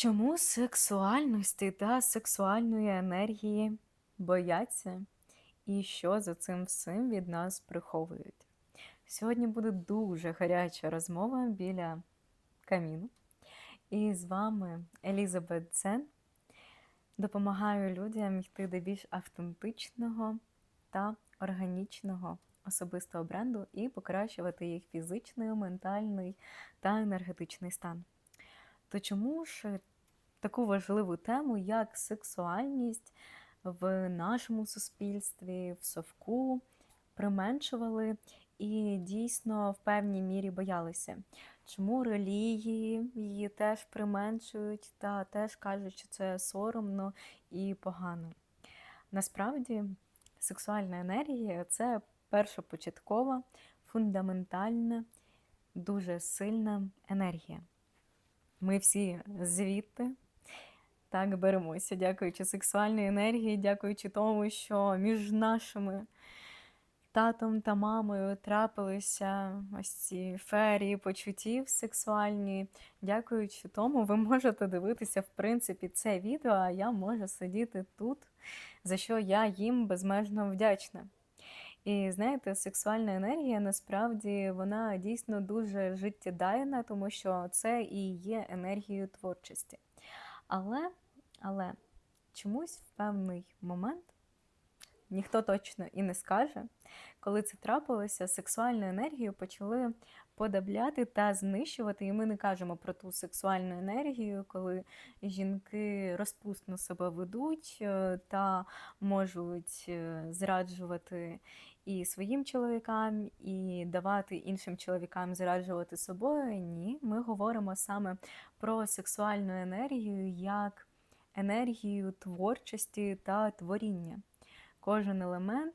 Чому сексуальності та сексуальної енергії бояться? І що за цим всім від нас приховують? Сьогодні буде дуже гаряча розмова біля каміну. І з вами Елізабет Дзен. Допомагаю людям йти до більш автентичного та органічного особистого бренду і покращувати їх фізичний, ментальний та енергетичний стан. То чому ж таку важливу тему, як сексуальність в нашому суспільстві, в совку применшували і дійсно в певній мірі боялися? Чому релігії її теж применшують та теж кажуть, що це соромно і погано? Насправді, сексуальна енергія це першопочаткова, фундаментальна, дуже сильна енергія. Ми всі звідти так беремося, дякуючи сексуальній енергії, дякуючи тому, що між нашими татом та мамою трапилися ось ці ферії почуттів сексуальні. Дякуючи тому, ви можете дивитися, в принципі, це відео, а я можу сидіти тут, за що я їм безмежно вдячна. І знаєте, сексуальна енергія насправді вона дійсно дуже життєдайна, тому що це і є енергією творчості. Але, але чомусь в певний момент ніхто точно і не скаже, коли це трапилося, сексуальну енергію почали подавляти та знищувати. І ми не кажемо про ту сексуальну енергію, коли жінки розпусно себе ведуть е, та можуть е, зраджувати і своїм чоловікам, і давати іншим чоловікам зраджувати собою. Ні, ми говоримо саме про сексуальну енергію як енергію творчості та творіння. Кожен елемент,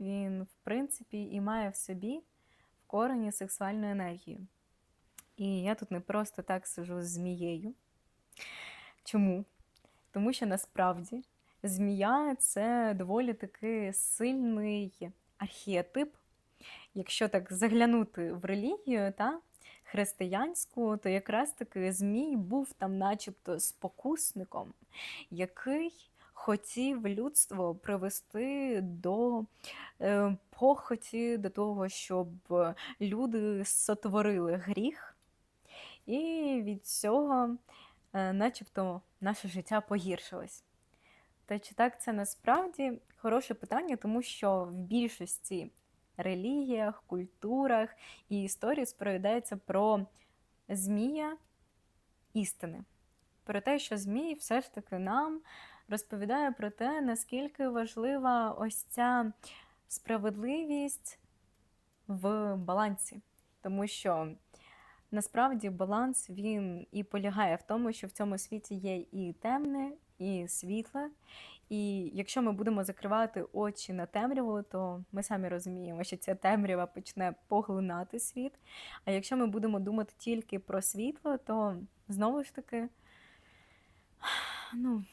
він, в принципі, і має в собі в корені сексуальну енергію. І я тут не просто так сижу з змією. Чому? Тому що насправді змія це доволі таки сильний архетип. Якщо так заглянути в релігію та християнську, то якраз таки Змій був там, начебто, спокусником, який хотів людство привести до е, похоті, до того, щоб люди сотворили гріх, і від цього, е, начебто, наше життя погіршилось. Та чи так це насправді хороше питання, тому що в більшості релігіях, культурах і історії сповідається про змія істини. Про те, що Змій все ж таки нам розповідає про те, наскільки важлива ось ця справедливість в балансі. Тому що насправді баланс він і полягає в тому, що в цьому світі є і темне, і світле. І якщо ми будемо закривати очі на темряву, то ми самі розуміємо, що ця темрява почне поглинати світ. А якщо ми будемо думати тільки про світло, то знову ж таки, ну,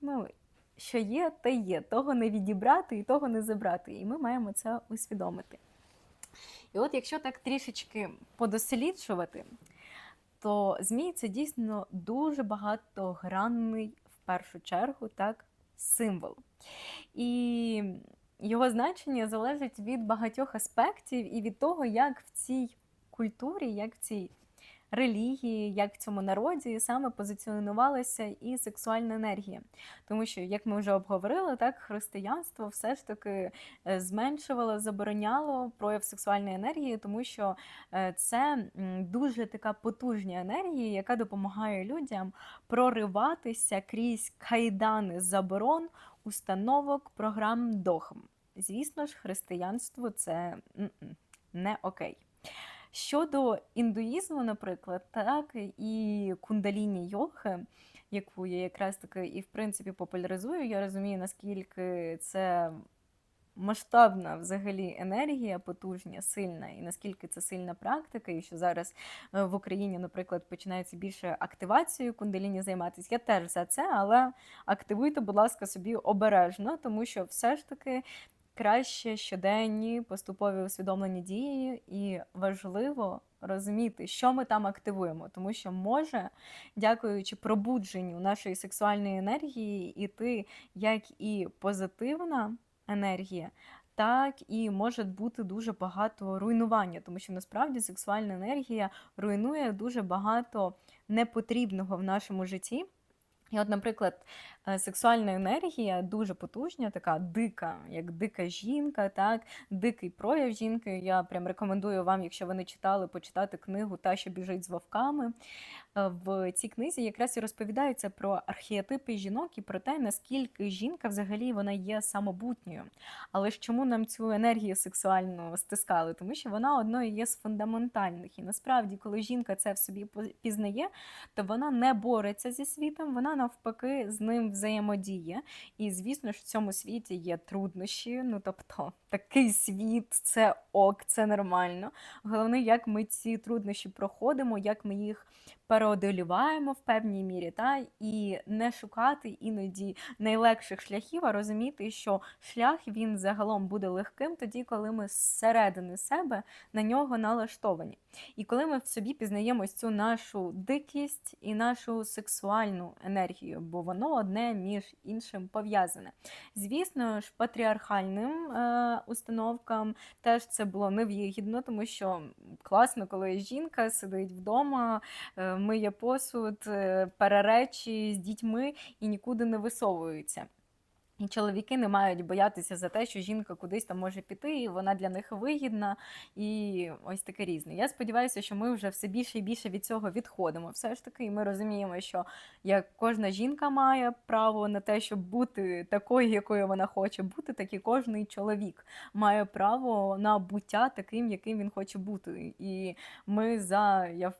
ну, що є, те є. Того не відібрати і того не забрати. І ми маємо це усвідомити. І от якщо так трішечки подосліджувати, то Змій це дійсно дуже багатогранний першу чергу так, символ. І його значення залежить від багатьох аспектів і від того, як в цій культурі, як в цій релігії, як в цьому народі саме позиціонувалася і сексуальна енергія. Тому що, як ми вже обговорили, так християнство все ж таки е, зменшувало, забороняло прояв сексуальної енергії, тому що е, це дуже така потужна енергія, яка допомагає людям прориватися крізь кайдани заборон, установок, програм дохм. Звісно ж, християнство це не окей. Щодо індуїзму, наприклад, так і кундаліні йоги, яку я якраз таки і в принципі популяризую, я розумію, наскільки це масштабна взагалі енергія, потужня, сильна, і наскільки це сильна практика, і що зараз е, в Україні, наприклад, починається більше активацією кундаліні займатися. Я теж за це, але активуйте, будь ласка, собі обережно, тому що все ж таки краще щоденні поступові усвідомлені дії, і важливо розуміти, що ми там активуємо, тому що може, дякуючи пробудженню нашої сексуальної енергії, іти як і позитивна енергія. Так і може бути дуже багато руйнування, тому що насправді сексуальна енергія руйнує дуже багато непотрібного в нашому житті. І от, наприклад, сексуальна енергія дуже потужна, така дика, як дика жінка, так, дикий прояв жінки. Я прям рекомендую вам, якщо ви не читали, почитати книгу Та, що біжить з вовками. Е, в цій книзі якраз і розповідається про архетипи жінок і про те, наскільки жінка взагалі вона є самобутньою. Але ж чому нам цю енергію сексуальну стискали? Тому що вона одною є з фундаментальних. І насправді, коли жінка це в собі пізнає, то вона не бореться зі світом, вона навпаки з ним взаємодіє. І звісно ж, в цьому світі є труднощі. Ну тобто, такий світ, це ок, це нормально. Головне, як ми ці труднощі проходимо, як ми їх переодоліваємо в певній мірі, та і не шукати іноді найлегших шляхів, а розуміти, що шлях він загалом буде легким тоді, коли ми зсередини себе на нього налаштовані. І коли ми в собі пізнаємо цю нашу дикість і нашу сексуальну енергію, бо воно одне між іншим пов'язане. Звісно ж, патріархальним е, установкам теж це було невигідно, тому що класно, коли жінка сидить вдома. Е, миє посуд, е, переречі з дітьми і нікуди не висовуються. І чоловіки не мають боятися за те, що жінка кудись там може піти, і вона для них вигідна, і ось таке різне. Я сподіваюся, що ми вже все більше і більше від цього відходимо. Все ж таки, і ми розуміємо, що як кожна жінка має право на те, щоб бути такою, якою вона хоче бути, так і кожний чоловік має право на буття таким, яким він хоче бути. І ми за я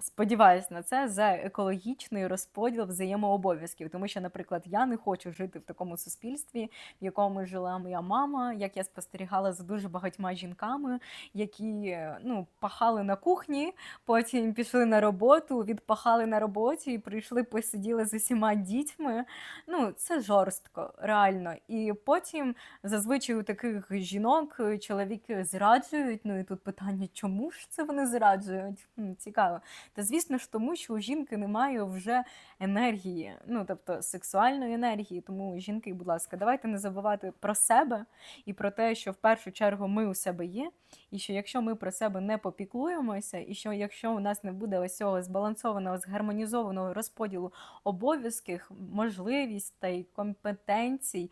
Сподіваюсь на це за екологічний розподіл взаємообов'язків, тому що, наприклад, я не хочу жити в такому суспільстві, в якому жила моя мама, як я спостерігала за дуже багатьма жінками, які ну, пахали на кухні, потім пішли на роботу, відпахали на роботі і прийшли, посиділи з усіма дітьми. Ну, це жорстко, реально. І потім зазвичай у таких жінок чоловіки зраджують. Ну і тут питання, чому ж це вони зраджують? Цікаво. Та звісно ж, тому що у жінки немає вже енергії, ну тобто сексуальної енергії. Тому жінки, будь ласка, давайте не забувати про себе і про те, що в першу чергу ми у себе є, і що якщо ми про себе не попіклуємося, і що якщо у нас не буде ось цього збалансованого, згармонізованого розподілу обов'язків, можливостей, компетенцій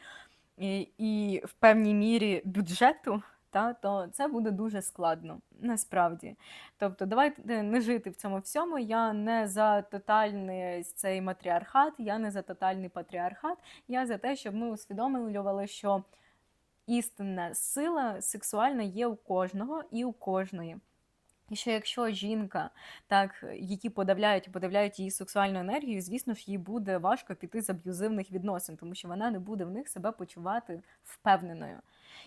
і, і в певній мірі бюджету та, то це буде дуже складно, насправді. Тобто, давайте не жити в цьому всьому. Я не за тотальний цей матріархат, я не за тотальний патріархат, я за те, щоб ми усвідомлювали, що істинна сила сексуальна є у кожного і у кожної. І що якщо жінка, так, які подавляють і подавляють її сексуальну енергію, звісно ж, їй буде важко піти з аб'юзивних відносин, тому що вона не буде в них себе почувати впевненою.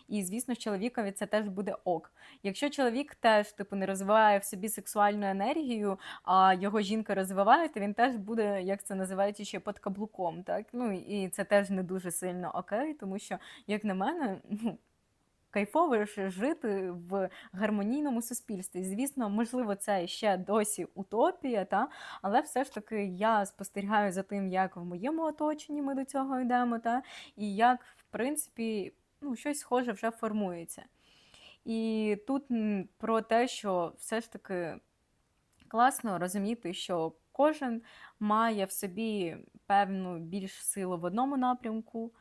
І, звісно, чоловікові це теж буде ок. Якщо чоловік теж типу не розвиває в собі сексуальну енергію, а його жінка розвиває, то він теж буде, як це називають, ще під каблуком. Так? Ну і це теж не дуже сильно окей, тому що, як на мене, ну. Кайфово жити в гармонійному суспільстві. Звісно, можливо, це ще досі утопія, та але все ж таки я спостерігаю за тим, як в моєму оточенні ми до цього йдемо, та і як в принципі ну, щось схоже вже формується. І тут про те, що все ж таки класно розуміти, що кожен має в собі певну більш силу в одному напрямку,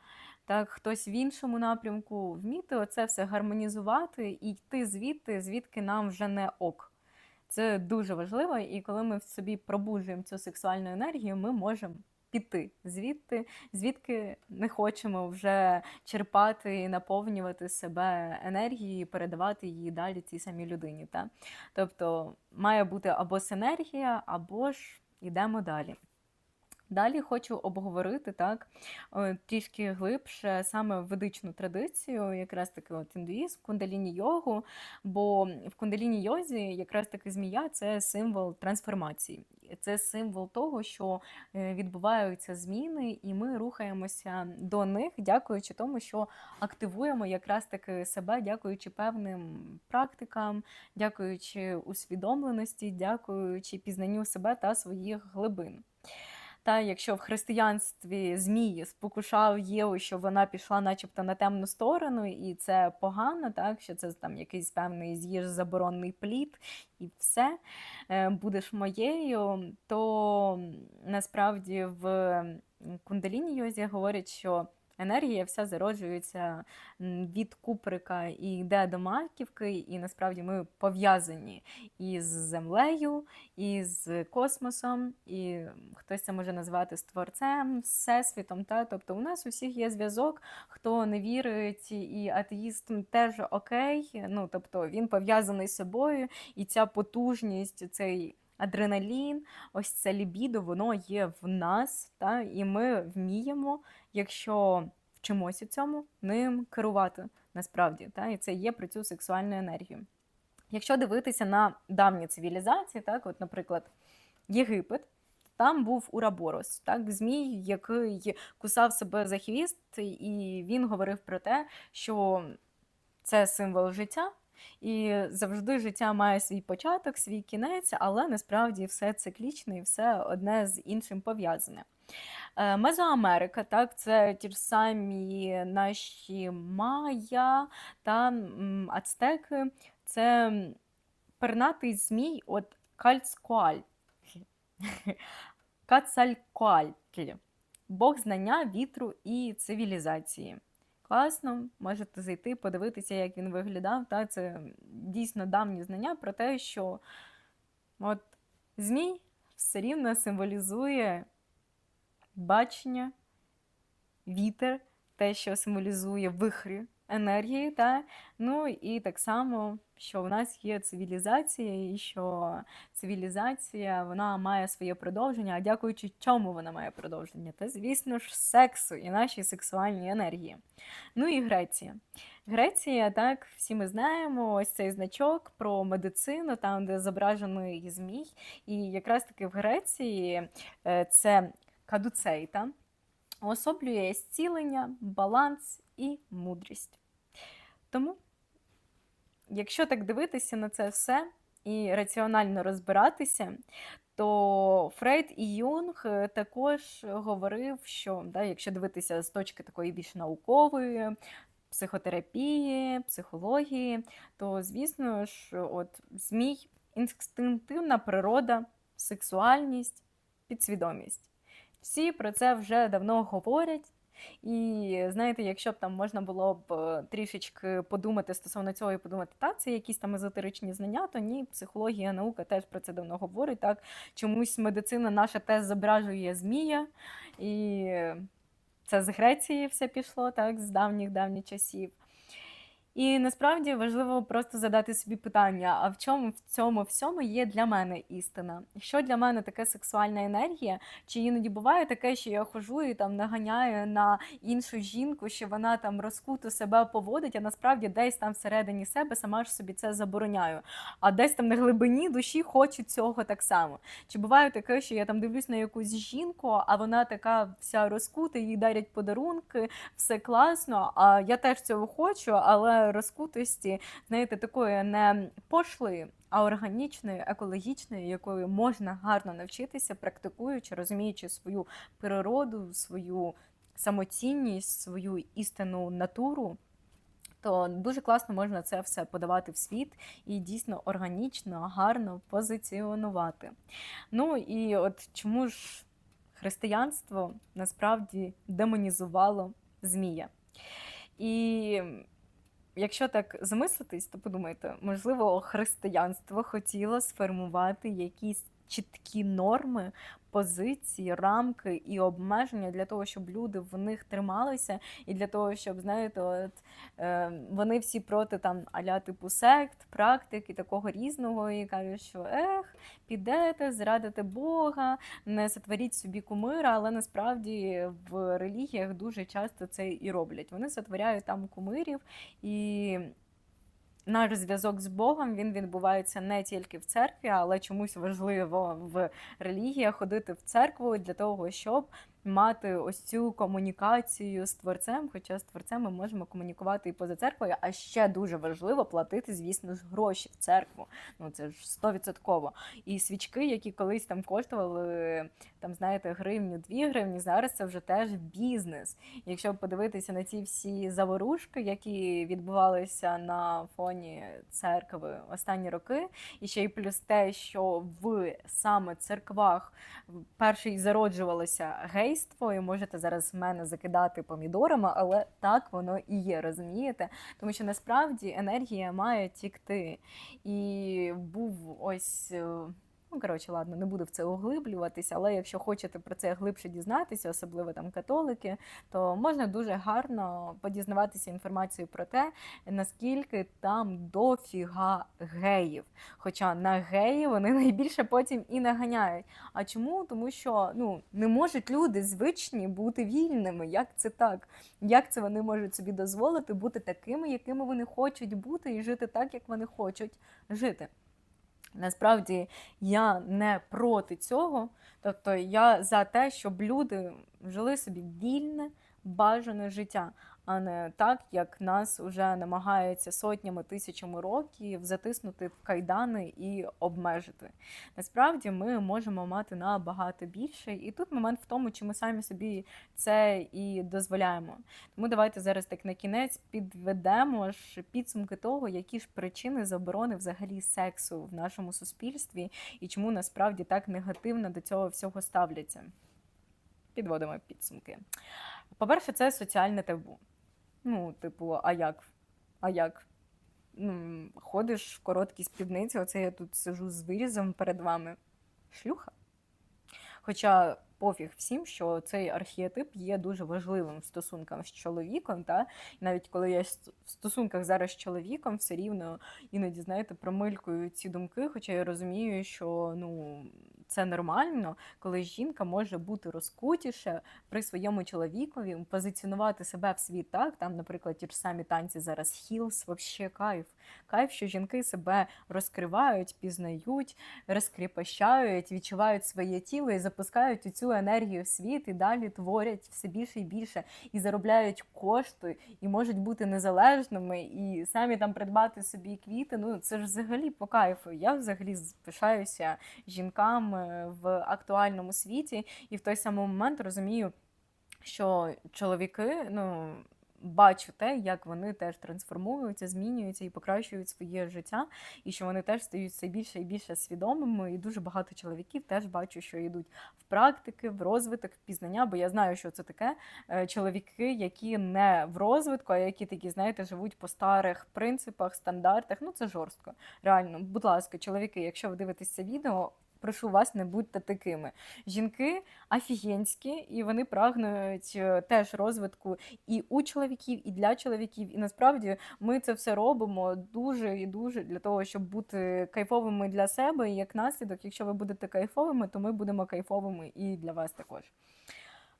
так, хтось в іншому напрямку, вміти оце все гармонізувати і йти звідти, звідки нам вже не ок. Це дуже важливо, і коли ми в собі пробуджуємо цю сексуальну енергію, ми можемо піти звідти, звідки не хочемо вже черпати і наповнювати себе енергією, передавати її далі цій самій людині. Та? Тобто має бути або синергія, або ж йдемо далі. Далі хочу обговорити так е, трішки глибше саме ведичну традицію, якраз таки от індуїзм, кундаліні йогу. Бо в кундаліні йозі якраз таки змія це символ трансформації. Це символ того, що е, відбуваються зміни, і ми рухаємося до них, дякуючи тому, що активуємо якраз таки себе, дякуючи певним практикам, дякуючи усвідомленості, дякуючи пізнанню себе та своїх глибин. Та якщо в християнстві Змії спокушав Єву, що вона пішла, начебто, на темну сторону, і це погано, так що це там якийсь певний з'їж заборонний плід, і все е, будеш моєю, то насправді в кундаліні йозі говорять, що енергія вся зароджується від куприка і йде до маківки, і насправді ми пов'язані із землею, і з космосом, і хтось це може назвати створцем, всесвітом. Та? Тобто у нас у всіх є зв'язок, хто не вірить, і атеїст теж окей. Ну, тобто він пов'язаний з собою, і ця потужність, цей. Адреналін, ось це лібідо, воно є в нас, та, і ми вміємо якщо вчимося цьому, ним керувати насправді. Та? І це є про цю сексуальну енергію. Якщо дивитися на давні цивілізації, так, от, наприклад, Єгипет, там був Ураборос, так, змій, який кусав себе за хвіст, і він говорив про те, що це символ життя. І завжди життя має свій початок, свій кінець, але насправді все циклічне і все одне з іншим пов'язане. Е, Мезоамерика, так, це ті ж самі наші Майя та Ацтеки, це пернатий змій от Кальцкуаль. Кацалькуальтль. Бог знання, вітру і цивілізації. Класно, можете зайти, подивитися, як він виглядав. Та Це дійсно давні знання про те, що от змій все рівно символізує бачення, вітер, те, що символізує вихрі енергії. Та? Ну і так само, що в нас є цивілізація, і що цивілізація вона має своє продовження, а дякуючи чому вона має продовження? Та, звісно ж, сексу і нашій сексуальній енергії. Ну і Греція. Греція, так, всі ми знаємо, ось цей значок про медицину, там, де зображений змій. І якраз таки в Греції е, це кадуцейта уособлює зцілення, баланс і мудрість. Тому, якщо так дивитися на це все і раціонально розбиратися, то Фрейд і Юнг також говорив, що да, якщо дивитися з точки такої більш наукової, психотерапії, психології, то, звісно ж, от змій інстинктивна природа, сексуальність, підсвідомість. Всі про це вже давно говорять. І знаєте, якщо б там можна було б е, трішечки подумати стосовно цього і подумати, так, це якісь там езотеричні знання, то ні, психологія, наука теж про це давно говорить. Так, чомусь медицина наша теж зображує змія, і це з Греції все пішло, так, з давніх давніх часів. І насправді важливо просто задати собі питання: а в чому в цьому всьому є для мене істина? Що для мене таке сексуальна енергія? Чи іноді буває таке, що я хожу і там наганяю на іншу жінку, що вона там розкуто себе поводить, а насправді десь там всередині себе сама ж собі це забороняю. А десь там на глибині душі хочу цього так само. Чи буває таке, що я там дивлюсь на якусь жінку, а вона така вся розкута, їй дарять подарунки, все класно. А я теж цього хочу, але розкутості, знаєте, такої не пошлої, а органічної, екологічної, якою можна гарно навчитися, практикуючи, розуміючи свою природу, свою самоцінність, свою істинну натуру. То дуже класно можна це все подавати в світ і дійсно органічно, гарно позиціонувати. Ну і от чому ж християнство насправді демонізувало Змія? І Якщо так замислитись, то подумайте, можливо, християнство хотіло сформувати якісь чіткі норми, позиції, рамки і обмеження для того, щоб люди в них трималися, і для того, щоб знаєте, от е, вони всі проти там аля типу сект, практик і такого різного, і кажуть, що ех, підете, зрадите Бога, не сотворіть собі кумира, але насправді в релігіях дуже часто це і роблять. Вони сотворяють там кумирів і. Наш зв'язок з Богом він відбувається не тільки в церкві, але чомусь важливо в релігіях ходити в церкву для того, щоб мати ось цю комунікацію з творцем. Хоча з творцем ми можемо комунікувати і поза церквою, а ще дуже важливо платити, звісно ж, гроші в церкву. Ну це ж стовідсотково. І свічки, які колись там коштували, там знаєте, гривню, дві гривні. Зараз це вже теж бізнес. Якщо подивитися на ці всі заворушки, які відбувалися на фоні церкви останні роки, і ще й плюс те, що в саме церквах перший зароджувалося гейство, і можете зараз в мене закидати помідорами, але так воно і є, розумієте? Тому що насправді енергія має тікти. І був ось. Ну, коротше, ладно, не буду в це углиблюватися, але якщо хочете про це глибше дізнатися, особливо там католики, то можна дуже гарно подізнаватися інформацію про те, наскільки там дофіга геїв. Хоча на геї вони найбільше потім і наганяють. А чому? Тому що ну, не можуть люди звичні бути вільними. Як це так? Як це вони можуть собі дозволити бути такими, якими вони хочуть бути, і жити так, як вони хочуть жити? Насправді я не проти цього, тобто я за те, щоб люди жили собі вільне, бажане життя, а не так, як нас вже намагаються сотнями тисячами років затиснути в кайдани і обмежити. Насправді ми можемо мати набагато більше, і тут момент в тому, чи ми самі собі це і дозволяємо. Тому давайте зараз так на кінець підведемо ж підсумки того, які ж причини заборони взагалі сексу в нашому суспільстві, і чому насправді так негативно до цього всього ставляться. Підводимо підсумки. По-перше, це соціальне табу. Ну, типу, а як? А як? Ну, ходиш в короткій спідниці, оце я тут сижу з вирізом перед вами. Шлюха. Хоча пофіг всім, що цей архетип є дуже важливим в стосунках з чоловіком. Та? І навіть коли я в стосунках зараз з чоловіком, все рівно іноді, знаєте, промилькую ці думки, хоча я розумію, що ну, це нормально, коли жінка може бути розкутіше при своєму чоловікові, позиціонувати себе в світ так. Там, наприклад, ті ж самі танці зараз хілс, вообще кайф. Кайф, що жінки себе розкривають, пізнають, розкріпощають, відчувають своє тіло і запускають у цю енергію в світ і далі творять все більше і більше, і заробляють кошти, і можуть бути незалежними, і самі там придбати собі квіти. Ну це ж взагалі по кайфу. Я взагалі пишаюся жінкам е, в актуальному світі, і в той самий момент розумію, що чоловіки, ну бачу те, як вони теж трансформуються, змінюються і покращують своє життя, і що вони теж стають все більше і більше свідомими. І дуже багато чоловіків теж бачу, що йдуть в практики, в розвиток, в пізнання, бо я знаю, що це таке. Е, чоловіки, які не в розвитку, а які такі, знаєте, живуть по старих принципах, стандартах. Ну це жорстко. Реально, будь ласка, чоловіки, якщо ви дивитесь це відео. Прошу вас, не будьте такими. Жінки офігенські, і вони прагнуть е, теж розвитку і у чоловіків, і для чоловіків. І насправді ми це все робимо дуже і дуже для того, щоб бути кайфовими для себе. І як наслідок, якщо ви будете кайфовими, то ми будемо кайфовими і для вас також.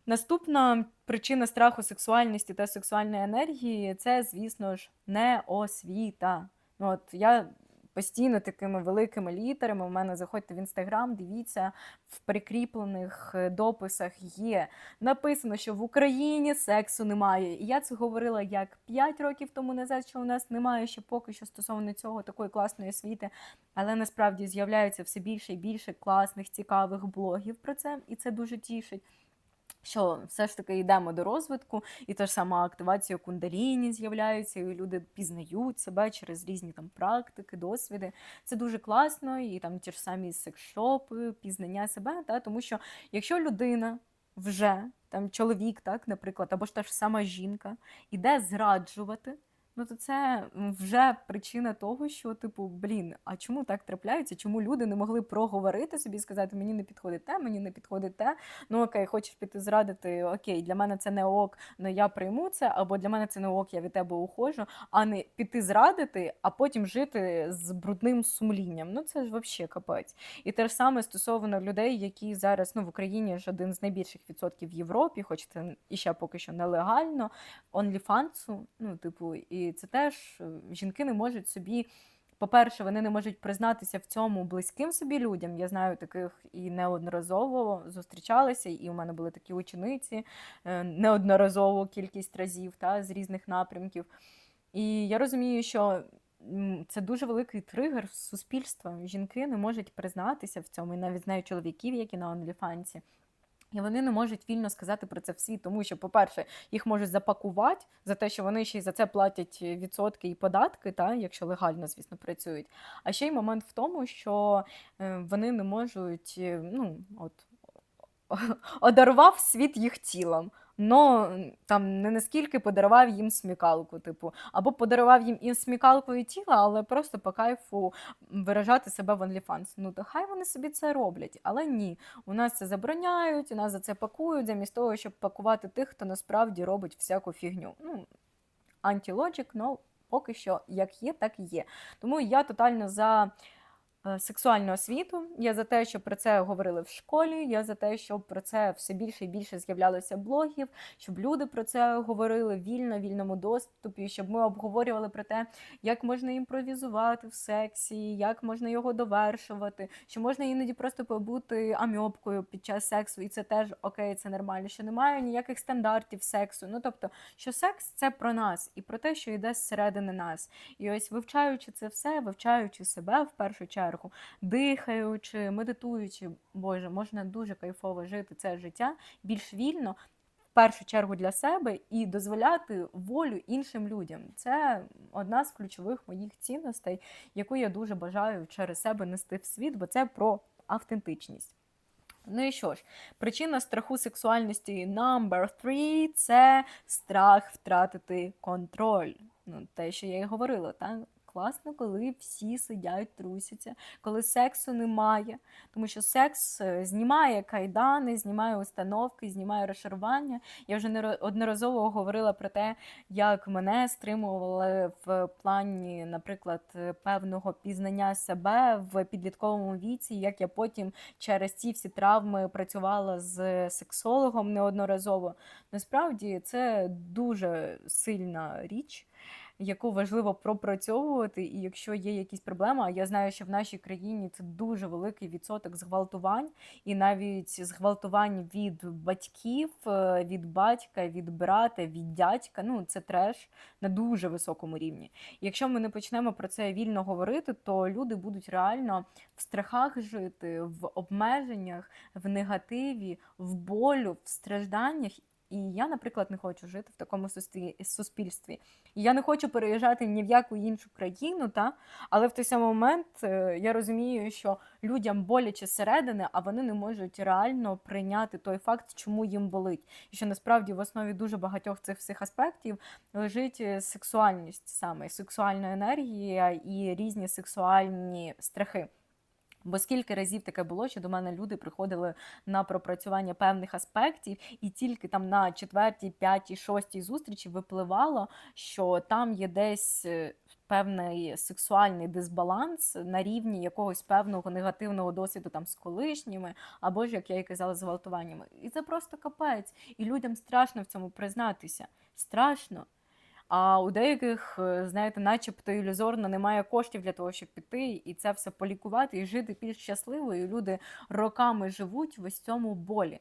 Наступна причина страху сексуальності та сексуальної енергії це, звісно ж, не освіта. Ну, от я постійно такими великими літерами. У мене заходьте в інстаграм, дивіться, в прикріплених е, дописах є написано, що в Україні сексу немає. І я це говорила як 5 років тому назад, що у нас немає ще поки що стосовно цього такої класної освіти. Але насправді з'являється все більше і більше класних, цікавих блогів про це, і це дуже тішить що все ж таки йдемо до розвитку, і та ж сама активація кундаліні з'являється, і люди пізнають себе через різні там практики, досвіди. Це дуже класно, і там ті ж самі секшопи, пізнання себе. Та? Тому що якщо людина вже там чоловік, так, наприклад, або ж та ж сама жінка, іде зраджувати. Ну то це вже причина того, що, типу, блін, а чому так трапляється? Чому люди не могли проговорити собі і сказати, мені не підходить те, мені не підходить те. Ну окей, хочеш піти зрадити, окей, для мене це не ок, але я прийму це, або для мене це не ок, я від тебе уходжу, а не піти зрадити, а потім жити з брудним сумлінням. Ну це ж взагалі капець. І те ж саме стосовно людей, які зараз ну в Україні ж один з найбільших відсотків в Європі, хоч це і ще поки що нелегально, онліфансу. Ну, типу, і це теж е, жінки не можуть собі. По-перше, вони не можуть признатися в цьому близьким собі людям. Я знаю таких і неодноразово зустрічалися, і у мене були такі учениці е, неодноразово кількість разів та, з різних напрямків. І я розумію, що це дуже великий тригер суспільства. Жінки не можуть признатися в цьому, і навіть знаю чоловіків, які на онліфансі. І вони не можуть вільно сказати про це в світ, тому що, по-перше, їх можуть запакувати за те, що вони ще й за це платять відсотки і податки, та, якщо легально, звісно, працюють. А ще й момент в тому, що е, вони не можуть, е, ну, от, одарував світ їх тілом. Но там не наскільки подарував їм смікалку, типу, або подарував їм і смікалку і тіло, але просто по кайфу виражати себе в OnlyFans. Ну то хай вони собі це роблять, але ні. У нас це забороняють, у нас за це пакують, замість того, щоб пакувати тих, хто насправді робить всяку фігню. Ну, антилоджик, ну поки що як є, так і є. Тому я тотально за. Е, Сексуальну освіту, я за те, щоб про це говорили в школі. Я за те, щоб про це все більше і більше з'являлося блогів, щоб люди про це говорили вільно, вільному доступі, щоб ми обговорювали про те, як можна імпровізувати в сексі, як можна його довершувати, що можна іноді просто побути амьобкою під час сексу, і це теж окей, це нормально, що немає ніяких стандартів сексу. Ну тобто, що секс це про нас і про те, що йде зсередини нас. І ось вивчаючи це все, вивчаючи себе в першу чергу, дихаючи, медитуючи, Боже, можна дуже кайфово жити це життя більш вільно. В першу чергу для себе і дозволяти волю іншим людям. Це одна з ключових моїх цінностей, яку я дуже бажаю через себе нести в світ, бо це про автентичність. Ну і що ж, причина страху сексуальності number three – це страх втратити контроль. Ну, те, що я і говорила, так? Класно, коли всі сидять, трусяться, коли сексу немає. Тому що секс е, знімає кайдани, знімає установки, знімає розшарування. Я вже неодноразово говорила про те, як мене стримували в плані, наприклад, е, певного пізнання себе в підлітковому віці, як я потім через ці всі травми працювала з сексологом неодноразово. Насправді це дуже сильна річ яку важливо пропрацьовувати, і якщо є якісь проблеми, а я знаю, що в нашій країні це дуже великий відсоток зґвалтувань, і навіть зґвалтувань від батьків, е, від батька, від брата, від дядька. Ну це треш на дуже високому рівні. Якщо ми не почнемо про це вільно говорити, то люди будуть реально в страхах жити, в обмеженнях, в негативі, в болю, в стражданнях. І я, наприклад, не хочу жити в такому суспі- суспільстві. І я не хочу переїжджати ні в яку іншу країну, та? але в той самий момент е, я розумію, що людям боляче зсередини, а вони не можуть реально прийняти той факт, чому їм болить. І що насправді в основі дуже багатьох цих всіх аспектів лежить е, сексуальність саме, сексуальна енергія і різні сексуальні страхи. Бо скільки разів таке було, що до мене люди приходили на пропрацювання певних аспектів, і тільки там на четвертій, п'ятій, шостій зустрічі випливало, що там є десь е, певний сексуальний дисбаланс на рівні якогось певного негативного досвіду там з колишніми, або ж, як я і казала, з гвалтуваннями. І це просто капець. І людям страшно в цьому признатися. Страшно. А у деяких, е, знаєте, начебто ілюзорно немає коштів для того, щоб піти і це все полікувати і жити більш щасливо. І люди роками живуть в ось цьому болі.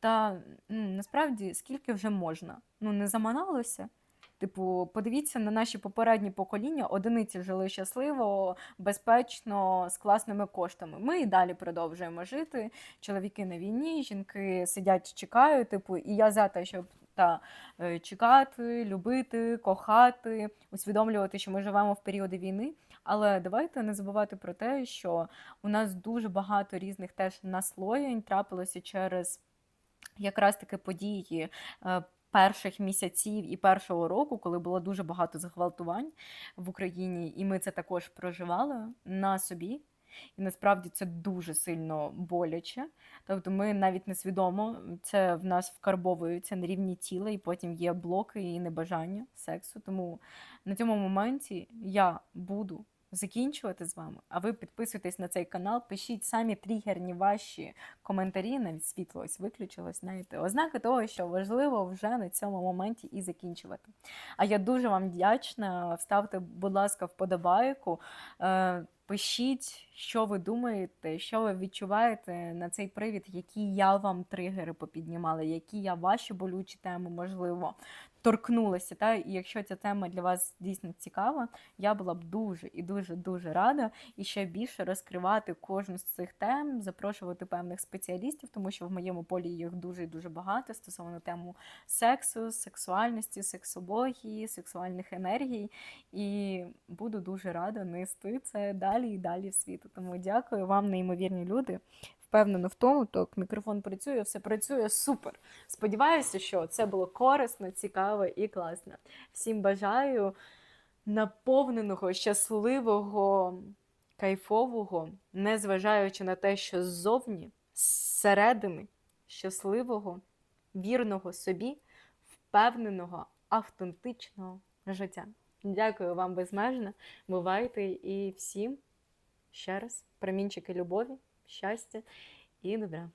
Та насправді скільки вже можна? Ну не заманалося. Типу, подивіться на наші попередні покоління, одиниці жили щасливо, безпечно, з класними коштами. Ми і далі продовжуємо жити. Чоловіки на війні, жінки сидять, чекають. Типу, і я за те, щоб та е, чекати, любити, кохати, усвідомлювати, що ми живемо в періоди війни. Але давайте не забувати про те, що у нас дуже багато різних теж наслоєнь трапилося через якраз таки події. е, перших місяців і першого року, коли було дуже багато зґвалтувань в Україні, і ми це також проживали на собі. І насправді це дуже сильно боляче. Тобто ми навіть несвідомо це в нас вкарбовується на рівні тіла, і потім є блоки і небажання сексу. Тому на цьому моменті я буду закінчувати з вами. А ви підписуйтесь на цей канал, пишіть самі тригерні ваші коментарі, навіть світло ось виключилось, знаєте, ознаки того, що важливо вже на цьому моменті і закінчувати. А я дуже вам вдячна. Вставте, будь ласка, вподобайку. Пишіть, що ви думаєте, що ви відчуваєте на цей привід, які я вам тригери попіднімала, які я ваші болючі теми, можливо, торкнулася. Та? І якщо ця тема для вас дійсно цікава, я була б дуже і дуже дуже рада і ще більше розкривати кожну з цих тем, запрошувати певних спеціалістів, тому що в моєму полі їх дуже і дуже багато стосовно тему сексу, сексуальності, сексології, сексуальних енергій. І буду дуже рада нести це далі і далі в світу. Тому дякую вам, неймовірні люди. Впевнена в тому, так мікрофон працює, все працює супер. Сподіваюся, що це було корисно, цікаво і класно. Всім бажаю наповненого, щасливого, кайфового, незважаючи на те, що ззовні, зсередини, щасливого, вірного собі, впевненого, автентичного життя. Дякую вам безмежно. Бувайте і всім ще раз промінчики любові, щастя і добра.